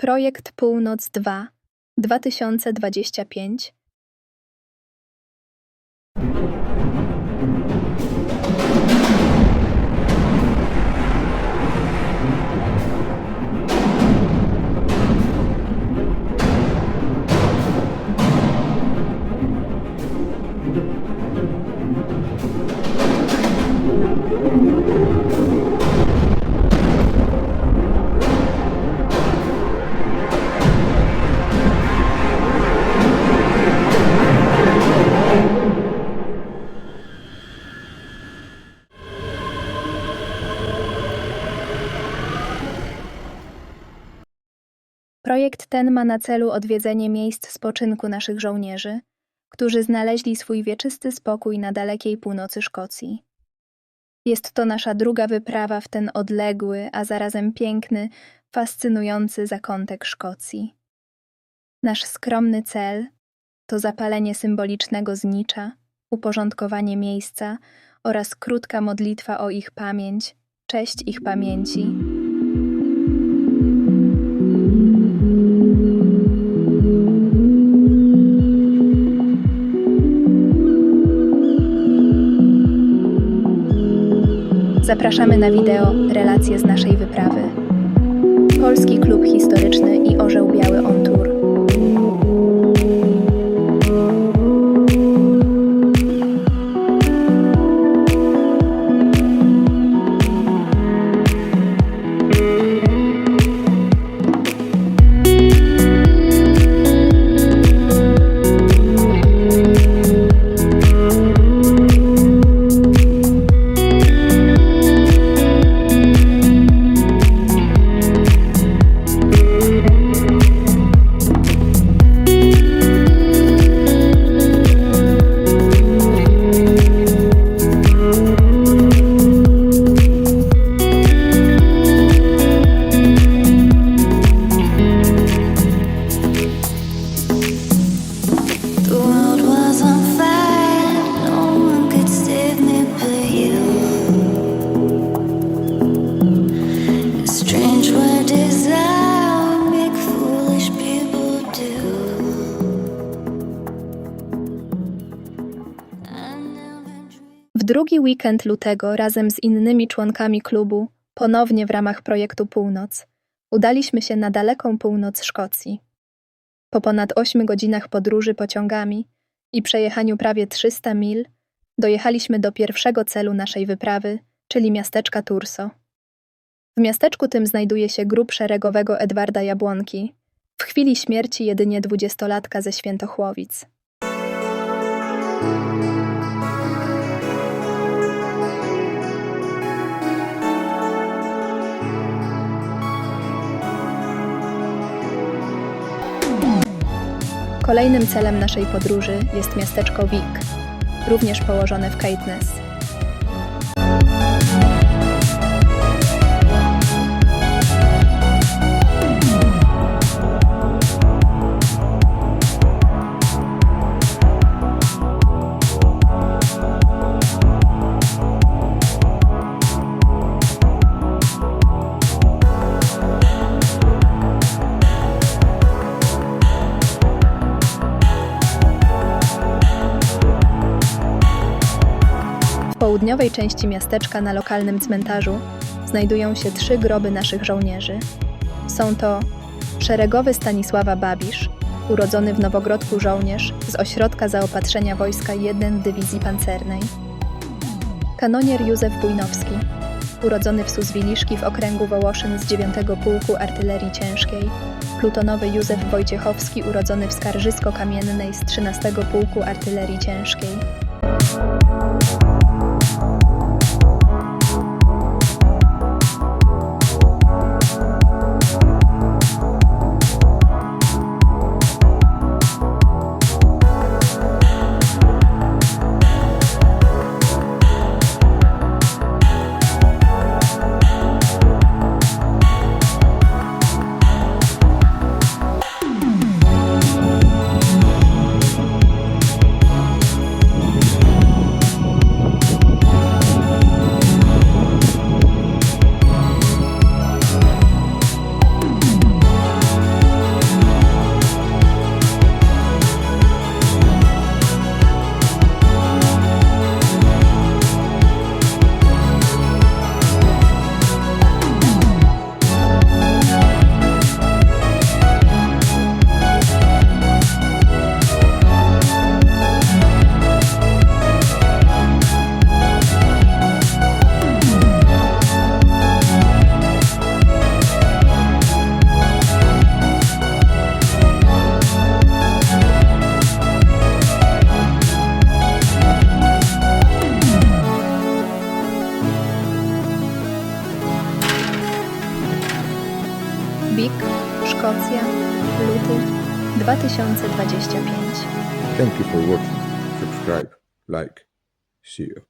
Projekt Północ 2 2025 Projekt ten ma na celu odwiedzenie miejsc spoczynku naszych żołnierzy, którzy znaleźli swój wieczysty spokój na dalekiej północy Szkocji. Jest to nasza druga wyprawa w ten odległy, a zarazem piękny, fascynujący zakątek Szkocji. Nasz skromny cel to zapalenie symbolicznego znicza, uporządkowanie miejsca oraz krótka modlitwa o ich pamięć, cześć ich pamięci. Zapraszamy na wideo relacje z naszej wyprawy. Polski Klub Historyczny i Orzeł Biały On Tour. Drugi weekend lutego razem z innymi członkami klubu, ponownie w ramach projektu Północ, udaliśmy się na daleką północ Szkocji. Po ponad 8 godzinach podróży pociągami i przejechaniu prawie 300 mil, dojechaliśmy do pierwszego celu naszej wyprawy, czyli miasteczka Turso. W miasteczku tym znajduje się grób szeregowego Edwarda Jabłonki, w chwili śmierci jedynie dwudziestolatka ze Świętochłowic. Kolejnym celem naszej podróży jest miasteczko Wick, również położone w Caithness. Południowej części miasteczka na lokalnym cmentarzu znajdują się trzy groby naszych żołnierzy. Są to szeregowy Stanisława Babisz, urodzony w Nowogrodku żołnierz z ośrodka zaopatrzenia wojska 1 Dywizji Pancernej. Kanonier Józef Bujnowski, urodzony w Suzwiliszki w okręgu Wołoszyn z 9 Pułku Artylerii Ciężkiej. Plutonowy Józef Wojciechowski, urodzony w Skarżysko-Kamiennej z 13 Pułku Artylerii Ciężkiej. Szkocja, luty 2025. Thank you for watching. Subscribe, like. See you.